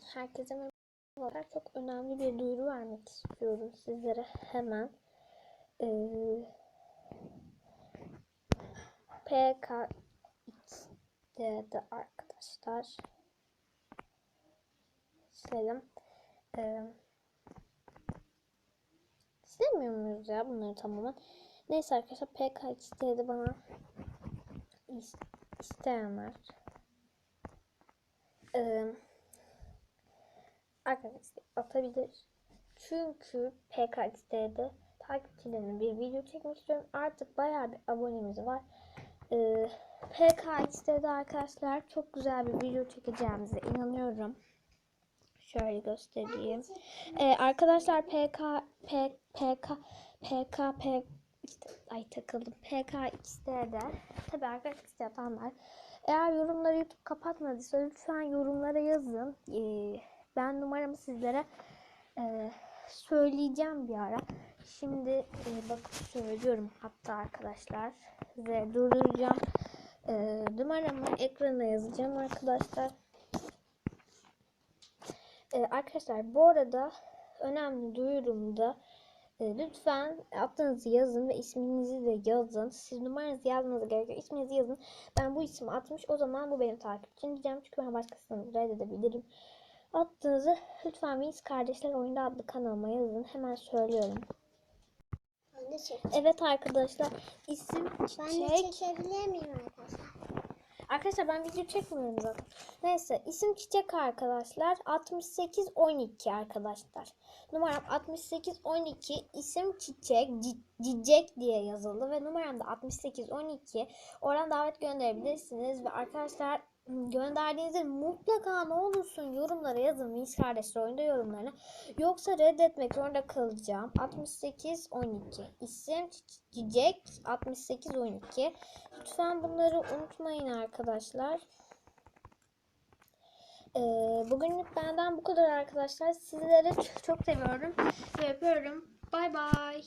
Herkese merhabalar. Çok önemli bir duyuru vermek istiyorum sizlere hemen. Ee, PKX'de arkadaşlar. Silelim. Ee, silemiyor muyuz ya bunları tamamen? Neyse arkadaşlar PKX'de bana is- isteyenler Ee, arkadaşlar atabilir. Çünkü PKX'de takipçilerine bir video çekmek istiyorum. Artık bayağı bir abonemiz var. Ee, PKX'de arkadaşlar çok güzel bir video çekeceğimize inanıyorum. Şöyle göstereyim. Ee, arkadaşlar PK P, PK PK P işte, ay takıldım. PKX'de de tabii arkadaşlar yapanlar eğer yorumları YouTube kapatmadıysa lütfen yorumlara yazın. Ee, ben numaramı sizlere e, söyleyeceğim bir ara. Şimdi e, bakıp söylüyorum hatta arkadaşlar. Size durduracağım. E, numaramı ekrana yazacağım arkadaşlar. E, arkadaşlar bu arada önemli duyurumda e, lütfen adınızı yazın ve isminizi de yazın. Siz numaranızı yazmanız gerekiyor. İsminizi yazın. Ben bu ismi atmış. O zaman bu benim takipçim diyeceğim. Çünkü ben başkasını reddedebilirim. Attığınızı lütfen Wings Kardeşler Oyunda adlı kanalıma yazın. Hemen söylüyorum. Ben de çek. Evet arkadaşlar isim Ben de Çiçek. çekebilir miyim arkadaşlar? Arkadaşlar ben video çekmiyorum zaten. Neyse isim Çiçek arkadaşlar. 6812 arkadaşlar. Numaram 6812 isim Çiçek Ci- Cicek diye yazıldı ve numaram da 6812. Oradan davet gönderebilirsiniz ve arkadaşlar gönderdiğinizde mutlaka ne olursun yorumlara yazın Wings Kardeşler oyunda yorumlarına. Yoksa reddetmek zorunda kalacağım. 6812 isim Cicek 6812. Lütfen bunları unutmayın arkadaşlar. Ee, bugünlük benden bu kadar arkadaşlar. Sizleri çok seviyorum ve öpüyorum. Bay bay.